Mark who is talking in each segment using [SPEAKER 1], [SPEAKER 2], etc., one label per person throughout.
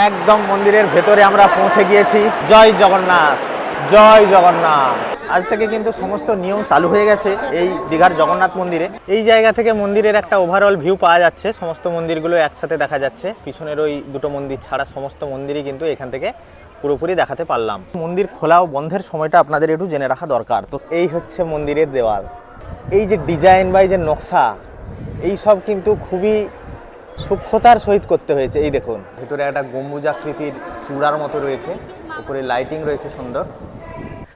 [SPEAKER 1] একদম মন্দিরের ভেতরে আমরা পৌঁছে গিয়েছি। জয় জগন্নাথ জয় জগন্নাথ। আজ থেকে কিন্তু সমস্ত নিয়ম চালু হয়ে গেছে এই দীঘার জগন্নাথ মন্দিরে। এই জায়গা থেকে মন্দিরের একটা ওভারঅল ভিউ পাওয়া যাচ্ছে। সমস্ত মন্দিরগুলো একসাথে দেখা যাচ্ছে। পিছনের ওই দুটো মন্দির ছাড়া সমস্ত মন্দিরই কিন্তু এখান থেকে পুরোপুরি দেখাতে পারলাম। মন্দির খোলা ও বন্ধের সময়টা আপনাদের একটু জেনে রাখা দরকার। তো এই হচ্ছে মন্দিরের দেওয়াল। এই যে ডিজাইন বা এই যে নকশা, এই সব কিন্তু খুবই সূক্ষ্মতার সহিত করতে হয়েছে। এই দেখুন, ভেতরে একটা গম্বুজাকৃতির চূড়ার মতো রয়েছে। উপরে লাইটিং রয়েছে সুন্দর।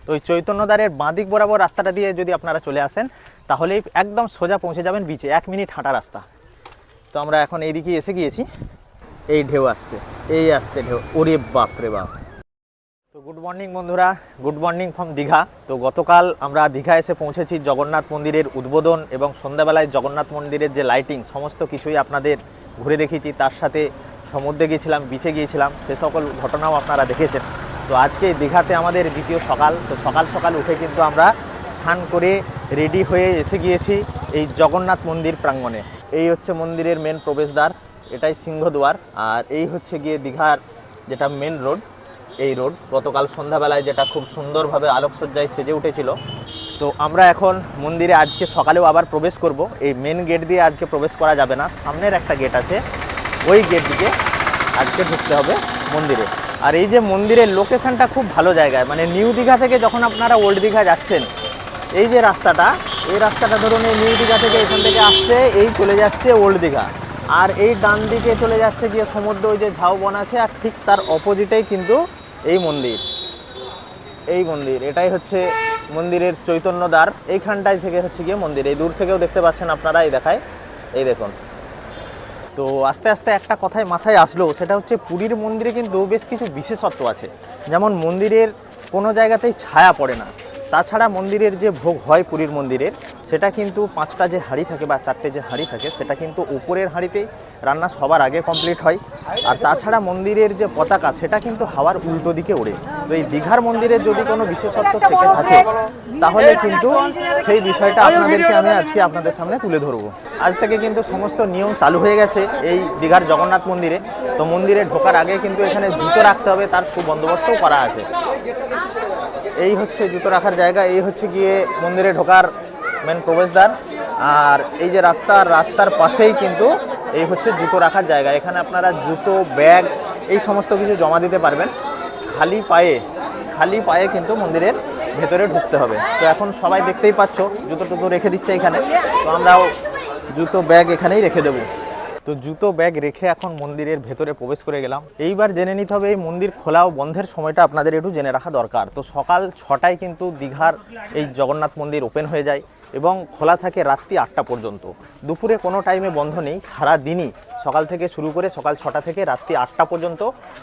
[SPEAKER 1] তো ওই চৈতন্যদ্বারের বাঁদিক বরাবর রাস্তাটা দিয়ে যদি আপনারা চলে আসেন, তাহলেই একদম সোজা পৌঁছে যাবেন বিচে এক মিনিট হাঁটা রাস্তা। তো আমরা এখন এইদিকে এসে গিয়েছি। এই ঢেউ আসছে। এই আসছে ঢেউ। ওরে বাপ রে বাপ। তো গুড মর্নিং বন্ধুরা। Good morning from Digha. তো গতকাল আমরা দীঘা এসে পৌঁছেছি জগন্নাথ মন্দিরের উদ্বোধন এবং সন্ধ্যাবেলায় জগন্নাথ মন্দিরের যে লাইটিং সমস্ত কিছুই আপনাদের ঘুরে দেখিয়েছি তার সাথে সমুদ্রে গিয়েছিলাম বিচে গিয়েছিলাম, সে সকল ঘটনাও আপনারা দেখেছেন। তো আজকে দীঘাতে আমাদের দ্বিতীয় সকাল, তো সকাল সকাল উঠে কিন্তু আমরা স্নান করে রেডি হয়ে এসে গিয়েছি এই জগন্নাথ মন্দির প্রাঙ্গণে। এই হচ্ছে মন্দিরের মেন প্রবেশদ্বার, এটাই সিংহদুয়ার, আর এই হচ্ছে গিয়ে দীঘার যেটা মেন রোড এই রোড গতকাল সন্ধ্যাবেলায় যেটা খুব সুন্দরভাবে আলোকসজ্জায় সেজে উঠেছিল তো আমরা এখন মন্দিরে আজকে সকালেও আবার প্রবেশ করব। এই মেন গেট দিয়ে আজকে প্রবেশ করা যাবে না। সামনের একটা গেট আছে। ওই গেট দিয়ে আজকে ঢুকতে হবে মন্দিরে। আর এই যে মন্দিরের লোকেশানটা খুব ভালো জায়গায় মানে নিউ দীঘা থেকে যখন আপনারা ওল্ড দীঘা যাচ্ছেন, এই যে রাস্তাটা, এই রাস্তাটা ধরুন এই নিউ দীঘা থেকে এখান থেকে আসছে, এই চলে যাচ্ছে ওল্ড দীঘা। আর এই ডান দিকে চলে যাচ্ছে গিয়ে সমুদ্র, ওই যে ঝাউবন আছে, আর ঠিক তার অপোজিটেই কিন্তু এই মন্দির। এই মন্দির, এটাই হচ্ছে মন্দিরের চৈতন্য দ্বার এইখানটায় থেকে হচ্ছে গিয়ে মন্দির। এই দূর থেকেও দেখতে পাচ্ছেন আপনারা, এই দেখায়। এই দেখুন। তো আস্তে আস্তে একটা কথায় মাথায় আসলো, সেটা হচ্ছে পুরীর মন্দিরে কিন্তু বেশ কিছু বিশেষত্ব আছে। যেমন মন্দিরের কোনো জায়গাতেই ছায়া পড়ে না। তাছাড়া মন্দিরের যে ভোগ হয় পুরীর মন্দিরের, সেটা কিন্তু পাঁচটা যে হাঁড়ি থাকে বা চারটে যে হাঁড়ি থাকে, সেটা কিন্তু উপরের হাঁড়িতেই রান্না সবার আগে কমপ্লিট হয়। আর তাছাড়া মন্দিরের যে পতাকা, সেটা কিন্তু হাওয়ার উল্টো দিকে ওড়ে। তো এই দীঘার মন্দিরের যদি কোনো বিশেষত্ব থেকে থাকে, তাহলে কিন্তু সেই বিষয়টা আপনাদেরকে আমি আজকে আপনাদের সামনে তুলে ধরবো। আজ থেকে কিন্তু সমস্ত নিয়ম চালু হয়ে গেছে এই দীঘার জগন্নাথ মন্দিরে। তো মন্দিরে ঢোকার আগে কিন্তু এখানে জুতো রাখতে হবে, তার সুবন্দোবস্তও করা আছে। এই হচ্ছে জুতো রাখার জায়গা, এই হচ্ছে গিয়ে মন্দিরে ঢোকার মেন প্রবেশদ্বার। আর এই যে রাস্তা, রাস্তার পাশেই কিন্তু এই হচ্ছে জুতো রাখার জায়গা। এখানে আপনারা জুতো, ব্যাগ, এই সমস্ত কিছু জমা দিতে পারবেন। খালি পায়ে খালি পায়ে কিন্তু মন্দিরের ভেতরে ঢুকতে হবে। তো এখন সবাই দেখতেই পাচ্ছ, জুতো টুতো রেখে দিচ্ছে এখানে। তো আমরাও জুতো ব্যাগ এখানেই রেখে দেবো। তো জুতো ব্যাগ রেখে এখন মন্দিরের ভেতরে প্রবেশ করে গেলাম। এইবার জেনে নিতে হবে এই মন্দির খোলা ও বন্ধের সময়টা আপনাদের একটু জেনে রাখা দরকার। তো সকাল ছটায় কিন্তু দীঘার এই জগন্নাথ মন্দির ওপেন হয়ে যায় এবং খোলা থাকে রাত্রি আটটা পর্যন্ত। দুপুরে কোনো টাইমে বন্ধ নেই, সারা দিনই সকাল থেকে শুরু করে সকাল ছটা থেকে রাত্রি আটটা পর্যন্ত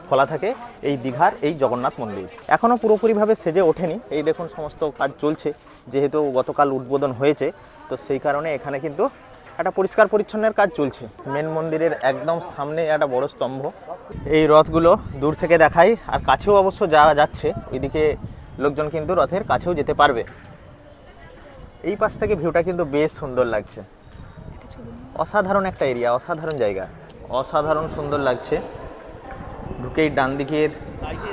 [SPEAKER 1] খোলা থাকে এই দীঘার এই জগন্নাথ মন্দির। এখনও পুরোপুরিভাবে সেজে ওঠেনি। এই দেখুন সমস্ত কাজ চলছে, যেহেতু গতকাল উদ্বোধন হয়েছে, তো সেই কারণে এখানে কিন্তু একটা পরিষ্কার পরিচ্ছন্নের কাজ চলছে। মেন মন্দিরের একদম সামনে একটা বড় স্তম্ভ। এই রথগুলো দূর থেকে দেখাই, আর কাছেও অবশ্য যাওয়া যাচ্ছে, এদিকে লোকজন কিন্তু রথের কাছেও যেতে পারবে। এই পাশ থেকে ভিউটা কিন্তু বেশ সুন্দর লাগছে। অসাধারণ একটা এরিয়া, অসাধারণ জায়গা, অসাধারণ সুন্দর লাগছে। ঢুকেই ডান দিকের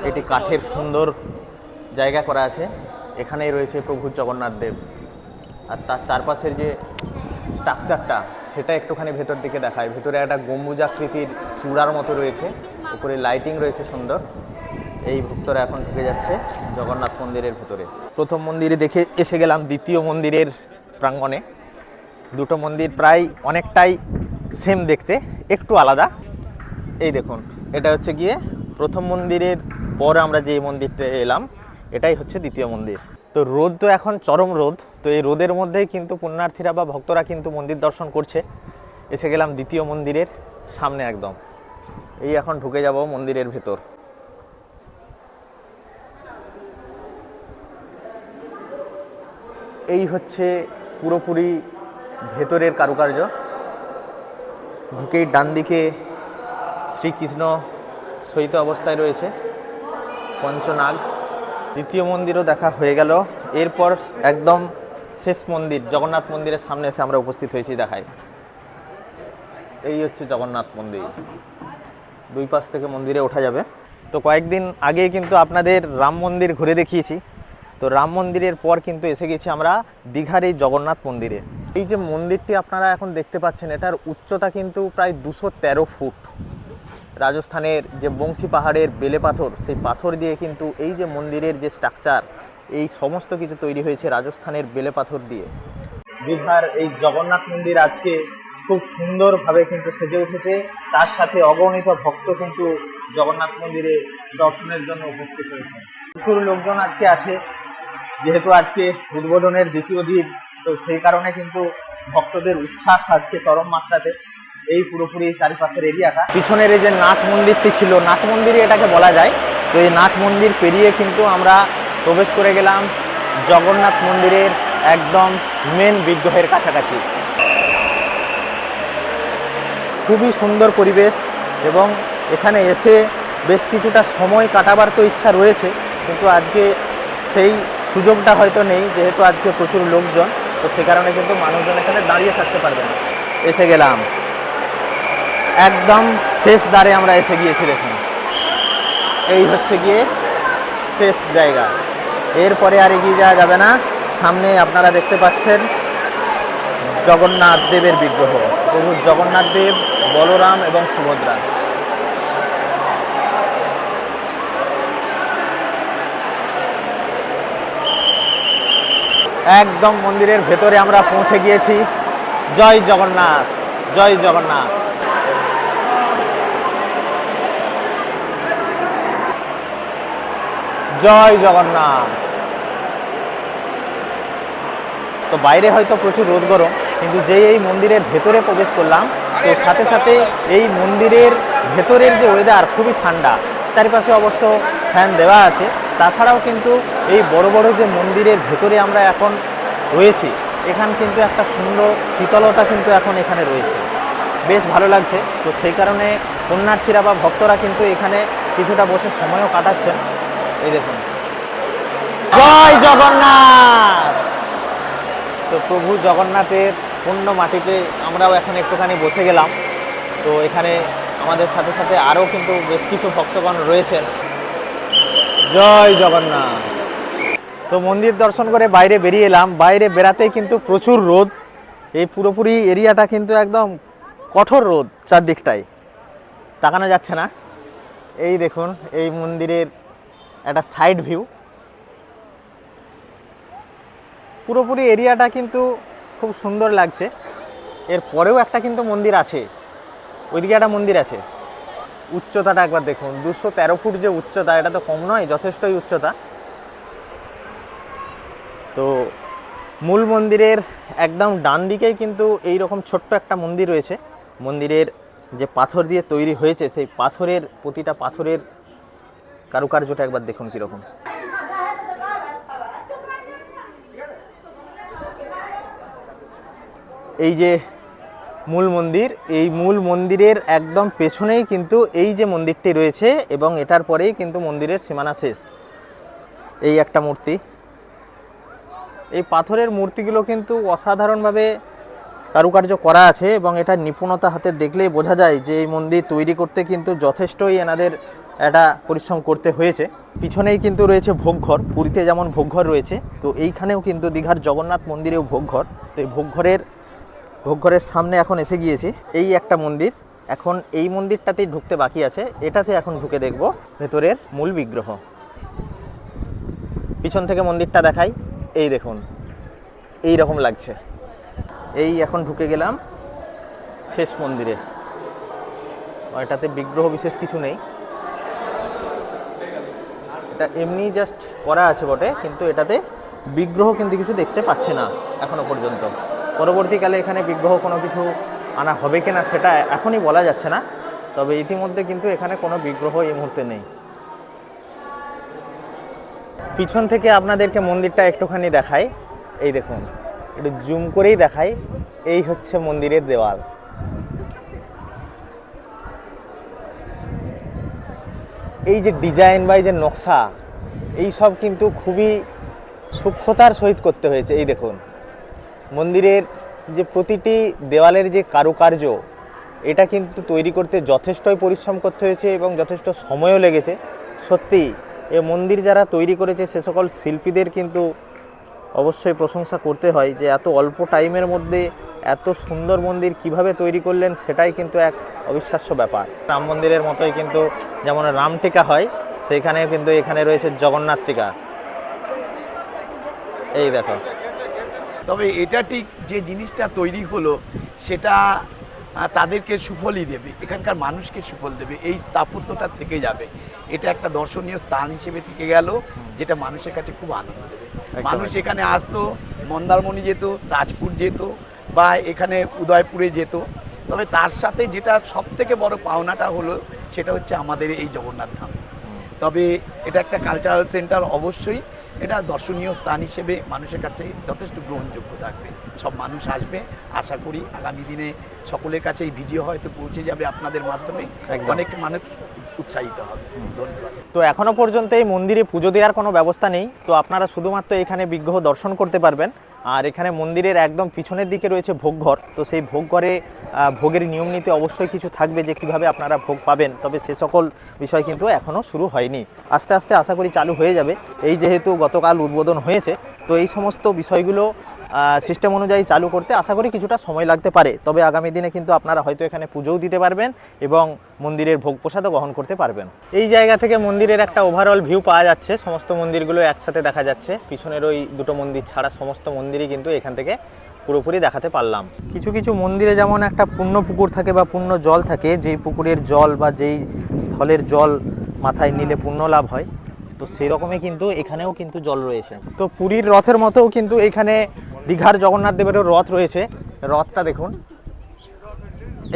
[SPEAKER 1] এটি কাঠের সুন্দর জায়গা করা আছে। এখানেই রয়েছে প্রভু জগন্নাথ দেব। আর তার চারপাশের যে স্ট্রাকচারটা সেটা একটুখানি ভেতর দিকে দেখায়। ভেতরে একটা গম্বুজাকৃতির চূড়ার মতো রয়েছে। উপরে লাইটিং রয়েছে সুন্দর। এই ভক্তরা এখন ঢুকে যাচ্ছে জগন্নাথ মন্দিরের ভেতরে। প্রথম মন্দিরে দেখে এসে গেলাম দ্বিতীয় মন্দিরের প্রাঙ্গণে। দুটো মন্দির প্রায় অনেকটাই সেম দেখতে, একটু আলাদা। এই দেখুন, এটা হচ্ছে গিয়ে প্রথম মন্দিরের পর আমরা যে মন্দিরটা এলাম, এটাই হচ্ছে দ্বিতীয় মন্দির। তো রোদ তো এখন চরম রোদ, তো এই রোদের মধ্যেই কিন্তু পুণ্যার্থীরা বা ভক্তরা কিন্তু মন্দির দর্শন করছে। এসে গেলাম দ্বিতীয় মন্দিরের সামনে একদম। এই এখন ঢুকে যাব মন্দিরের ভেতর। এই হচ্ছে পুরোপুরি ভেতরের কারুকার্য। ঢুকেই ডান দিকে শ্রীকৃষ্ণ শয়িত অবস্থায় রয়েছে, পঞ্চনাগ। দ্বিতীয় মন্দিরও দেখা হয়ে গেল। এরপর একদম শেষ মন্দির, জগন্নাথ মন্দিরের সামনে এসে আমরা উপস্থিত হয়েছি দেখাই এই হচ্ছে জগন্নাথ মন্দির। দুই পাশ থেকে মন্দিরে ওঠা যাবে। তো কয়েকদিন আগে কিন্তু আপনাদের রাম মন্দির ঘুরে দেখিয়েছি। তো রাম মন্দিরের পর কিন্তু এসে গেছি আমরা দীঘার এই জগন্নাথ মন্দিরে। এই যে মন্দিরটি আপনারা এখন দেখতে পাচ্ছেন, এটার উচ্চতা কিন্তু প্রায় দুশো তেরো ফুট। রাজস্থানের যে বংশী পাহাড়ের বেলে পাথর, সেই পাথর দিয়ে কিন্তু এই যে মন্দিরের যে স্ট্রাকচার এই সমস্ত কিছু তৈরি হয়েছে রাজস্থানের বেলে পাথর দিয়ে। দীঘার এই জগন্নাথ মন্দির আজকে খুব সুন্দরভাবে কিন্তু সেজে উঠেছে। তার সাথে অগণিত ভক্ত কিন্তু জগন্নাথ মন্দিরে দর্শনের জন্য উপস্থিত হয়েছে। প্রচুর লোকজন আজকে আছে। যেহেতু আজকে উদ্বোধনের দ্বিতীয় দিন, তো সেই কারণে কিন্তু ভক্তদের উচ্ছ্বাস আজকে চরম মাত্রাতে। এই পুরোপুরি চারিপাশের এরিয়াটা পিছনের এই যে নাট মন্দিরটি ছিল, নাট মন্দিরই এটাকে বলা যায়। তো এই নাট মন্দির পেরিয়ে কিন্তু আমরা প্রবেশ করে গেলাম জগন্নাথ মন্দিরের একদম মেন বিগ্রহের কাছাকাছি। খুবই সুন্দর পরিবেশ এবং এখানে এসে বেশ কিছুটা সময় কাটাবার তো ইচ্ছা রয়েছে, কিন্তু আজকে সেই সুযোগটা হয়তো নেই, যেহেতু আজকে প্রচুর লোকজন, তো সে কারণে কিন্তু মানুষজন এখানে দাঁড়িয়ে থাকতে পারবে না। এসে গেলাম। একদম শেষ দ্বারে আমরা এসে গিয়েছি, দেখুন। এই হচ্ছে গিয়ে শেষ জায়গা। এরপরে আর এগিয়ে যাওয়া যাবে না। সামনে আপনারা দেখতে পাচ্ছেন জগন্নাথ দেবের বিগ্রহ। প্রভু জগন্নাথ দেব, বলরাম এবং সুভদ্রা। একদম মন্দিরের ভেতরে আমরা পৌঁছে গিয়েছি। জয় জগন্নাথ জয় জগন্নাথ। জয় জগন্নাথ। তো বাইরে হয়তো প্রচুর রোদ গরম কিন্তু যেই এই মন্দিরের ভেতরে প্রবেশ করলাম তো সাথে সাথে এই মন্দিরের ভেতরের যে ওয়েদার খুবই ঠান্ডা চারিপাশে অবশ্য ফ্যান দেওয়া আছে। তাছাড়াও কিন্তু এই বড় বড় যে মন্দিরের ভেতরে আমরা এখন রয়েছি এখান কিন্তু একটা সুন্দর শীতলতা কিন্তু এখন এখানে রয়েছে। বেশ ভালো লাগছে। তো সেই কারণে পুণ্যার্থীরা বা ভক্তরা কিন্তু এখানে কিছুটা বসে সময়ও কাটাচ্ছেন। এই দেখুন। জয় জগন্নাথ! তো প্রভু জগন্নাথের পূর্ণ মাটিতে আমরাও এখন একটুখানি বসে গেলাম। তো এখানে আমাদের সাথে সাথে আরও কিন্তু বেশ কিছু ভক্তগণ রয়েছেন। জয় জগন্নাথ! তো মন্দির দর্শন করে বাইরে বেরিয়ে এলাম। বাইরে বেড়াতেই কিন্তু প্রচুর রোদ। এই পুরোপুরি এরিয়াটা কিন্তু একদম কঠোর রোদ চারদিকটাই তাকানো যাচ্ছে না। এই দেখুন এই মন্দিরের একটা সাইড ভিউ পুরোপুরি এরিয়াটা কিন্তু খুব সুন্দর লাগছে। এর পরেও একটা কিন্তু মন্দির আছে। ওইদিকে একটা মন্দির আছে। উচ্চতাটা একবার দেখুন। দুশো তেরো ফুট যে উচ্চতা, এটা তো কম নয়, যথেষ্টই উচ্চতা। তো মূল মন্দিরের একদম ডান দিকেই কিন্তু এই রকম ছোট্ট একটা মন্দির রয়েছে। মন্দিরের যে পাথর দিয়ে তৈরি হয়েছে, সেই পাথরের, প্রতিটা পাথরের কারুকার্যটা একবার দেখুন কীরকম। এই যে মূল মন্দির, এই মূল মন্দিরের একদম পেছনেই কিন্তু এই যে মন্দিরটি রয়েছে এবং এটার পরেই কিন্তু মন্দিরের সীমানা শেষ। এই একটা মূর্তি। এই পাথরের মূর্তিগুলো কিন্তু অসাধারণভাবে কারুকার্য করা আছে এবং এটা নিপুণতা হাতে দেখলেই বোঝা যায় যে এই মন্দির তৈরি করতে কিন্তু যথেষ্টই এনাদের একটা পরিশ্রম করতে হয়েছে। পিছনেই কিন্তু রয়েছে ভোগঘর, পুরীতে যেমন ভোগঘর রয়েছে, তো এইখানেও কিন্তু দীঘার জগন্নাথ মন্দিরেও ভোগঘর। তো এই ভোগঘরের ভোগঘরের সামনে এখন এসে গিয়েছি, এই একটা মন্দির। এখন এই মন্দিরটাতেই ঢুকতে বাকি আছে, এটাতে এখন ঢুকে দেখব ভেতরের মূল বিগ্রহ। পিছন থেকে মন্দিরটা দেখাই, এই দেখুন, এই রকম লাগছে। এই এখন ঢুকে গেলাম শেষ মন্দিরে। এটাতে বিগ্রহ বিশেষ কিছু নেই। এটা এমনি জাস্ট করা আছে বটে, কিন্তু এটাতে বিগ্রহ কিন্তু কিছু দেখতে পাচ্ছি না এখনও পর্যন্ত। পরবর্তীকালে এখানে বিগ্রহ কোনো কিছু আনা হবে কিনা সেটা এখনই বলা যাচ্ছে না, তবে ইতিমধ্যে কিন্তু এখানে কোনো বিগ্রহ এই মুহূর্তে নেই। পিছন থেকে আপনাদেরকে মন্দিরটা একটুখানি দেখাই। এই দেখুন, একটু জুম করেই দেখাই। এই হচ্ছে মন্দিরের দেওয়াল। এই যে ডিজাইন বা এই যে নকশা, এই সব কিন্তু খুবই সূক্ষ্মতার সহিত করতে হয়েছে। এই দেখুন, মন্দিরের যে প্রতিটি দেওয়ালের যে কারুকার্য, এটা কিন্তু তৈরি করতে যথেষ্টই পরিশ্রম করতে হয়েছে এবং যথেষ্ট সময়ও লেগেছে। সত্যি এ মন্দির যারা তৈরি করেছে, সে সকল শিল্পীদের কিন্তু অবশ্যই প্রশংসা করতে হয় যে এত অল্প টাইমের মধ্যে এত সুন্দর মন্দির কীভাবে তৈরি করলেন সেটাই কিন্তু এক অবিশ্বাস্য ব্যাপার। রাম মন্দিরের মতোই কিন্তু যেমন রাম টিকা হয় সেইখানে কিন্তু এখানে রয়েছে জগন্নাথ টিকা। এই দেখো।
[SPEAKER 2] তবে এটা ঠিক যে জিনিসটা তৈরি হলো, সেটা তাদেরকে সুফলই দেবে, এখানকার মানুষকে সুফল দেবে, এই স্থাপত্যটা থেকে যাবে। এটা একটা দর্শনীয় স্থান হিসেবে থেকে গেল। যেটা মানুষের কাছে খুব আনন্দ দেবে। মানুষ এখানে আসতো মন্দারমণি যেত তাজপুর যেত বা এখানে উদয়পুরে যেত। তবে তার সাথে যেটা সব থেকে বড় পাওনাটা হলো সেটা হচ্ছে আমাদের এই জগন্নাথ ধাম। তবে এটা একটা কালচারাল সেন্টার অবশ্যই। এটা দর্শনীয় স্থান হিসেবে মানুষের কাছে যথেষ্ট গ্রহণযোগ্য থাকবে। সব মানুষ আসবে আশা করি আগামী দিনে সকলের কাছে এই ভিডিও হয়তো পৌঁছে যাবে আপনাদের মাধ্যমে। অনেক মানুষ উৎসাহিত হবে। ধন্যবাদ।
[SPEAKER 1] তো এখনও পর্যন্ত এই মন্দিরে পুজো দেওয়ার কোনো ব্যবস্থা নেই। তো আপনারা শুধুমাত্র এখানে বিগ্রহ দর্শন করতে পারবেন। আর এখানে মন্দিরের একদম পিছনের দিকে রয়েছে ভোগঘর। তো সেই ভোগঘরে ভোগের নিয়ম নীতি অবশ্যই কিছু থাকবে যে কীভাবে আপনারা ভোগ পাবেন। তবে সে সকল বিষয় কিন্তু এখনও শুরু হয়নি। আস্তে আস্তে আশা করি চালু হয়ে যাবে। এই যেহেতু গতকাল উদ্বোধন হয়েছে, তো এই সমস্ত বিষয়গুলো সিস্টেম অনুযায়ী চালু করতে আশা করি কিছুটা সময় লাগতে পারে। তবে আগামী দিনে কিন্তু আপনারা হয়তো এখানে পুজোও দিতে পারবেন এবং মন্দিরের ভোগ প্রসাদও গ্রহণ করতে পারবেন। এই জায়গা থেকে মন্দিরের একটা ওভারঅল ভিউ পাওয়া যাচ্ছে। সমস্ত মন্দিরগুলো একসাথে দেখা যাচ্ছে। পিছনের ওই দুটো মন্দির ছাড়া সমস্ত মন্দিরই কিন্তু এখান থেকে পুরোপুরি দেখাতে পারলাম। কিছু কিছু মন্দিরে যেমন একটা পূর্ণ পুকুর থাকে বা পূর্ণ জল থাকে, যেই পুকুরের জল বা যেই স্থলের জল মাথায় নিলে পুণ্য লাভ হয়, তো সেই রকমই কিন্তু এখানেও কিন্তু জল রয়েছে। তো পুরীর রথের মতোও কিন্তু এখানে দীঘার জগন্নাথ দেবেরও রথ রয়েছে। রথটা দেখুন।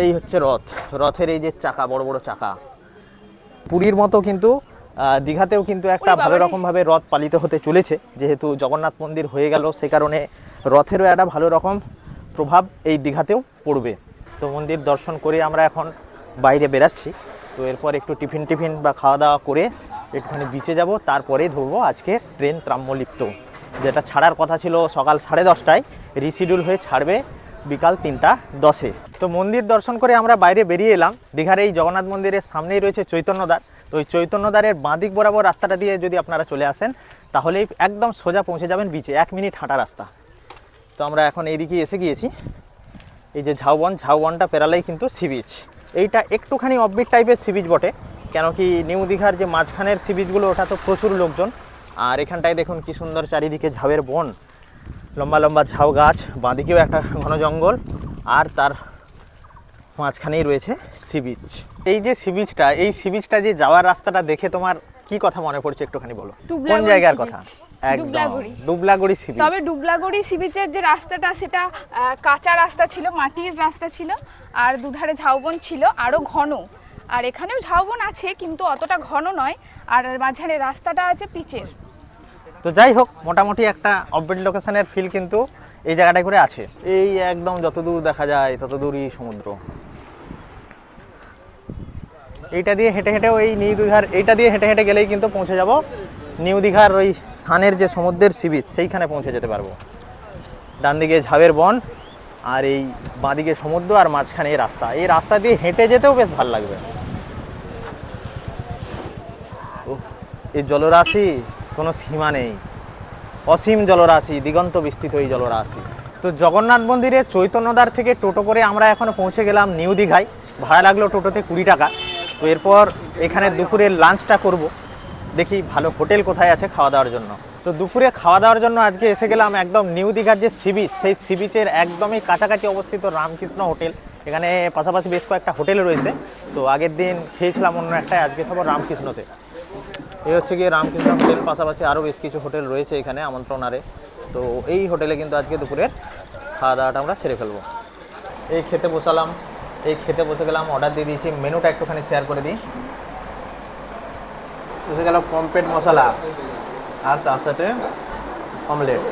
[SPEAKER 1] এই হচ্ছে রথ। রথের এই যে চাকা বড় বড় চাকা। পুরীর মতো কিন্তু দীঘাতেও কিন্তু একটা ভালো রকমভাবে রথ পালিত হতে চলেছে। যেহেতু জগন্নাথ মন্দির হয়ে গেল সে কারণে রথেরও একটা ভালো রকম প্রভাব এই দীঘাতেও পড়বে। তো মন্দির দর্শন করে আমরা এখন বাইরে বেরাচ্ছি। তো এরপর একটু টিফিন টিফিন বা খাওয়া দাওয়া করে একটুখানি বিচে যাব। তারপরে ধরবো আজকে ট্রেন ত্রাম্যলিপ্ত। যেটা ছাড়ার কথা ছিল সকাল সাড়ে দশটায়, রিশিডিউল হয়ে ছাড়বে বিকাল তিনটা দশে। তো মন্দির দর্শন করে আমরা বাইরে বেরিয়ে এলাম। দীঘার এই জগন্নাথ মন্দিরের সামনেই রয়েছে চৈতন্যদ্বার। তো ওই চৈতন্যদ্বারের বাঁদিক বরাবর রাস্তাটা দিয়ে যদি আপনারা চলে আসেন, তাহলেই একদম সোজা পৌঁছে যাবেন বিচে এক মিনিট হাঁটা রাস্তা। তো আমরা এখন এইদিকে এসে গিয়েছি। এই যে ঝাউবন, ঝাউবনটা পেরালেই কিন্তু সি বিচ এইটা একটুখানি অফবিট টাইপের সি বিচ বটে। কেন কি নিউ দীঘার যে মাঝখানের সি বিচগুলো ওটা তো প্রচুর লোকজন। আর এখানটায় দেখুন কি সুন্দর চারিদিকে ঝাউয়ের বন। লম্বা লম্বা ঝাউ গাছ বাঁদিকেও একটা ঘন জঙ্গল আর তার মাঝখানেই রয়েছে সি বিচ এই যে সি বিচটা এই সি বিচটা যে যাওয়ার রাস্তাটা দেখে তোমার কি কথা মনে পড়ছে একটুখানি বলো? কোন জায়গার কথা?
[SPEAKER 3] ডুবলাগড়ি।
[SPEAKER 1] ডুবলাগড়ি সি বিচ
[SPEAKER 3] তবে ডুবলাগড়ি সি বিচের যে রাস্তাটা সেটা কাঁচা রাস্তা ছিল মাটির রাস্তা ছিল আর দুধারে ঝাউবন ছিল আরও ঘন। আর এখানেও ঝাউবন আছে কিন্তু অতটা ঘন নয় আর মাঝখানে রাস্তাটা আছে পিচের।
[SPEAKER 1] তো যাই হোক মোটামুটি একটা অফবিট লোকেশনের ফিল কিন্তু এই জায়গাটায় করে আছে। এই একদম যত দূর দেখা যায় তত দূরই সমুদ্র। এইটা দিয়ে হেঁটে হেঁটেও এই নিউ দীঘার এইটা দিয়ে হেঁটে হেঁটে গেলেই কিন্তু পৌঁছে যাব নিউ দীঘার ওই সানের যে সমুদ্রের সিবিচ সেইখানে পৌঁছে যেতে পারব। ডান দিকে ঝাবের বন আর এই বাঁদিকে সমুদ্র আর মাঝখানে এই রাস্তা। এই রাস্তা দিয়ে হেঁটে যেতেও বেশ ভালো লাগবে। এই জলরাশি কোনো সীমা নেই। অসীম জলরাশি, দিগন্ত বিস্তৃত এই জলরাশি। তো জগন্নাথ মন্দিরে চৈতন্যদার থেকে টোটো করে আমরা এখন পৌঁছে গেলাম নিউ দীঘায়। ভাড়া লাগল টোটোতে কুড়ি টাকা। তো এরপর এখানে দুপুরের লাঞ্চটা করব। দেখি ভালো হোটেল কোথায় আছে খাওয়া দাওয়ার জন্য। তো দুপুরে খাওয়া দাওয়ার জন্য আজকে এসে গেলাম একদম নিউ দীঘার যে সি বিচ সেই সি বিচের একদমই কাছাকাছি অবস্থিত রামকৃষ্ণ হোটেল। এখানে পাশাপাশি বেশ কয়েকটা হোটেল রয়েছে। তো আগের দিন খেয়েছিলাম অন্য একটা আজকে খাব রামকৃষ্ণতে। এই হচ্ছে গিয়ে রামকৃষ্ণ হোটেল পাশাপাশি আরও বেশ কিছু হোটেল রয়েছে এখানে আমন্ত্রণারে। তো এই হোটেলে কিন্তু আজকে দুপুরের খাওয়া দাওয়াটা আমরা সেরে ফেলব। এই খেতে বসালাম, এই খেতে বসে গেলাম অর্ডার দিয়ে দিয়েছি মেনুটা একটুখানি শেয়ার করে দিই। এসে গেল পম্পেট মশলা আর তার সাথে অমলেট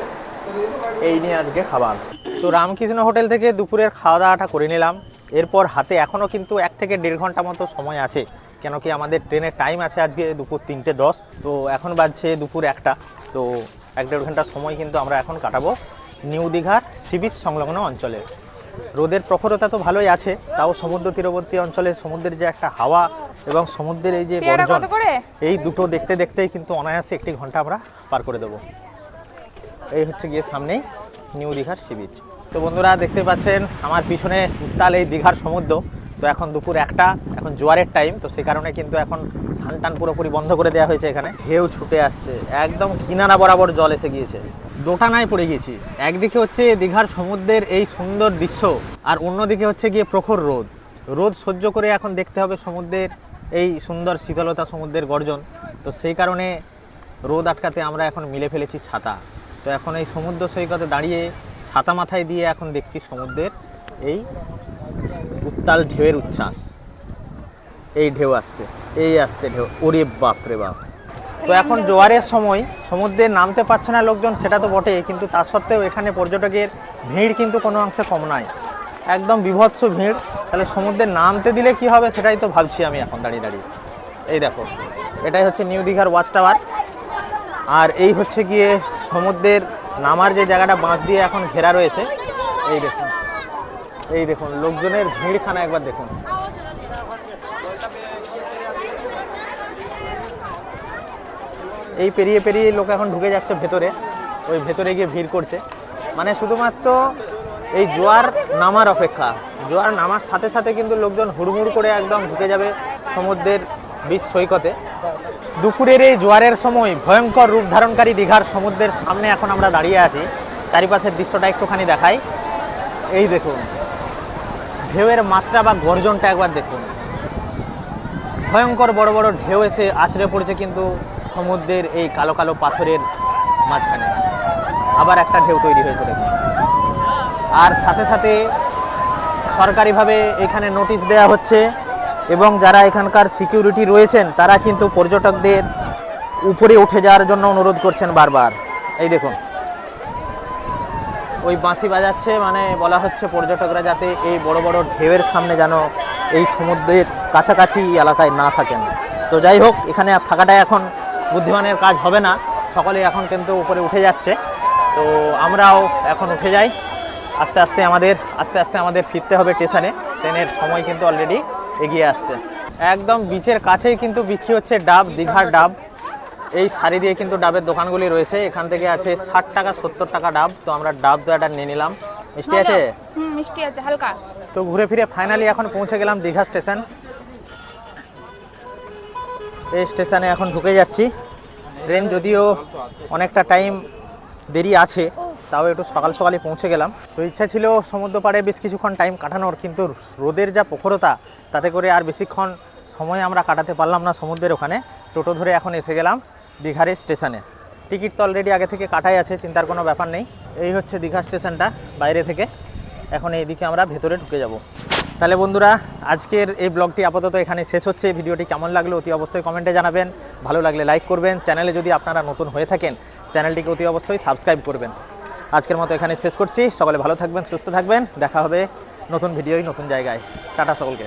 [SPEAKER 1] এই নিয়ে আজকে খাবার। তো রামকৃষ্ণ হোটেল থেকে দুপুরের খাওয়া দাওয়াটা করে নিলাম। এরপর হাতে এখনও কিন্তু এক থেকে দেড় ঘণ্টা মতো সময় আছে। কেন কি আমাদের ট্রেনের টাইম আছে আজকে দুপুর তিনটে দশ তো এখন বাজছে দুপুর একটা। তো এক দেড় ঘণ্টা সময় কিন্তু আমরা এখন কাটাবো নিউ দীঘার সি বিচ সংলগ্ন অঞ্চলে। রোদের প্রখরতা তো ভালোই আছে তাও সমুদ্র তীরবর্তী অঞ্চলে সমুদ্রের যে একটা হাওয়া এবং সমুদ্রের এই যে গর্জন এই দুটো দেখতে দেখতেই কিন্তু অনায়াসে একটি ঘণ্টা আমরা পার করে দেবো। এই হচ্ছে গিয়ে সামনেই নিউ দীঘার সি বিচ তো বন্ধুরা দেখতে পাচ্ছেন আমার পিছনে উত্তাল এই দীঘার সমুদ্র। তো এখন দুপুর একটা, এখন জোয়ারের টাইম তো সেই কারণে কিন্তু এখন সানটান পুরোপুরি বন্ধ করে দেওয়া হয়েছে এখানে। ঢেউ ছুটে আসছে, একদম কিনারা বরাবর জল এসে গিয়েছে। দোটানায় পড়ে গেছি, একদিকে হচ্ছে দীঘার সমুদ্রের এই সুন্দর দৃশ্য, আর অন্যদিকে হচ্ছে গিয়ে প্রখর রোদ। রোদ সহ্য করে এখন দেখতে হবে সমুদ্রের এই সুন্দর শীতলতা, সমুদ্রের গর্জন। তো সেই কারণে রোদ আটকাতে আমরা এখন মিলে ফেলেছি ছাতা। তো এখন এই সমুদ্র সৈকতে দাঁড়িয়ে ছাতা মাথায় দিয়ে এখন দেখছি সমুদ্রের এই উত্তাল ঢেউয়ের উচ্ছ্বাস। এই ঢেউ আসছে, এই আসছে ঢেউ। ওরে বাপ রে বাপ। তো এখন জোয়ারের সময়, সমুদ্রে নামতে পারছে না লোকজন, সেটা তো বটে কিন্তু তা সত্ত্বেও এখানে পর্যটকের ভিড় কিন্তু কোনো অংশে কম নয়। একদম বিভৎস ভিড়। তাহলে সমুদ্রে নামতে দিলে কি হবে সেটাই তো ভাবছি আমি এখন, দাঁড়িয়ে দাঁড়িয়ে। এই দেখো, এটাই হচ্ছে নিউ দীঘার ওয়াচ টাওয়ার। আর এই হচ্ছে গিয়ে সমুদ্রের নামার যে জায়গাটা, বাঁশ দিয়ে এখন ঘেরা রয়েছে, এই দেখুন এই দেখুন, লোকজনের ভিড়খানা একবার দেখুন। এই পেরিয়ে পেরিয়ে লোক এখন ঢুকে যাচ্ছে ভেতরে। ওই ভেতরে গিয়ে ভিড় করছে। মানে শুধুমাত্র এই জোয়ার নামার অপেক্ষা। জোয়ার নামার সাথে সাথে কিন্তু লোকজন হুড়মুড় করে একদম ঢুকে যাবে সমুদ্রের বীচ সৈকতে। দুপুরের এই জোয়ারের সময় ভয়ঙ্কর রূপ ধারণকারী দীঘার সমুদ্রের সামনে এখন আমরা দাঁড়িয়ে আছি। চারিপাশের দৃশ্যটা একটুখানি দেখাই। এই দেখুন ঢেউয়ের মাত্রা বা গর্জনটা একবার দেখুন। ভয়ঙ্কর বড় বড় ঢেউ এসে আছড়ে পড়েছে কিন্তু সমুদ্রের এই কালো কালো পাথরের মাঝখানে। আবার একটা ঢেউ তৈরি হয়েছে দেখুন। আর সাথে সাথে সরকারিভাবে এখানে নোটিশ দেওয়া হচ্ছে এবং যারা এখানকার সিকিউরিটি রয়েছেন, তারা কিন্তু পর্যটকদের উপরে উঠে যাওয়ার জন্য অনুরোধ করছেন বারবার। এই দেখুন। ওই বাঁশি বাজাচ্ছে মানে বলা হচ্ছে পর্যটকরা যাতে এই বড় বড় ঢেউয়ের সামনে যেন এই সমুদ্রের কাছাকাছি এলাকায় না থাকেন। তো যাই হোক, এখানে আর থাকাটা এখন বুদ্ধিমানের কাজ হবে না। সকলে এখন কিন্তু উপরে উঠে যাচ্ছে। তো আমরাও এখন উঠে যাই। আস্তে আস্তে আমাদের, আস্তে আস্তে আমাদের ফিরতে হবে স্টেশনে। ট্রেনের সময় কিন্তু অলরেডি এগিয়ে আসছে। একদম বিচের কাছেই কিন্তু বিক্রি হচ্ছে ডাব, দীঘার ডাব। এই শাড়ি দিয়ে কিন্তু ডাবের দোকানগুলি রয়েছে। এখান থেকে আছে ষাট টাকা সত্তর টাকা ডাব। তো আমরা ডাব তো একটা নিয়ে নিলাম। মিষ্টি আছে?
[SPEAKER 3] মিষ্টি আছে হালকা।
[SPEAKER 1] তো ঘুরে ফিরে ফাইনালি এখন পৌঁছে গেলাম দীঘা স্টেশন। এই স্টেশনে এখন ঢুকে যাচ্ছি। ট্রেন যদিও অনেকটা টাইম দেরি আছে তাও একটু সকাল সকালে পৌঁছে গেলাম। তো ইচ্ছা ছিল সমুদ্র পাড়ে বেশ কিছুক্ষণ টাইম কাটানোর কিন্তু রোদের যা প্রখরতা তাতে করে আর বেশিক্ষণ সময় আমরা কাটাতে পারলাম না সমুদ্রের ওখানে। টোটো ধরে এখন এসে গেলাম। দীঘার স্টেশনে। টিকিট তো অলরেডি আগে থেকে কাটাই আছে, চিন্তার কোনো ব্যাপার নেই। এই হচ্ছে দীঘা স্টেশনটা, বাইরে থেকে। এখন এইদিকে আমরা ভেতরে ঢুকে যাব। তাহলে বন্ধুরা, আজকের এই ব্লগটি আপাতত এখানে শেষ হচ্ছে। ভিডিওটি কেমন লাগল অতি অবশ্যই কমেন্টে জানাবেন। ভালো লাগলে লাইক করবেন। চ্যানেলে যদি আপনারা নতুন হয়ে থাকেন, চ্যানেলটিকে অতি অবশ্যই সাবস্ক্রাইব করবেন। আজকের মতো এখানে শেষ করছি। সকলে ভালো থাকবেন, সুস্থ থাকবেন। দেখা হবে নতুন ভিডিওই নতুন জায়গায়। টাটা সকলকে।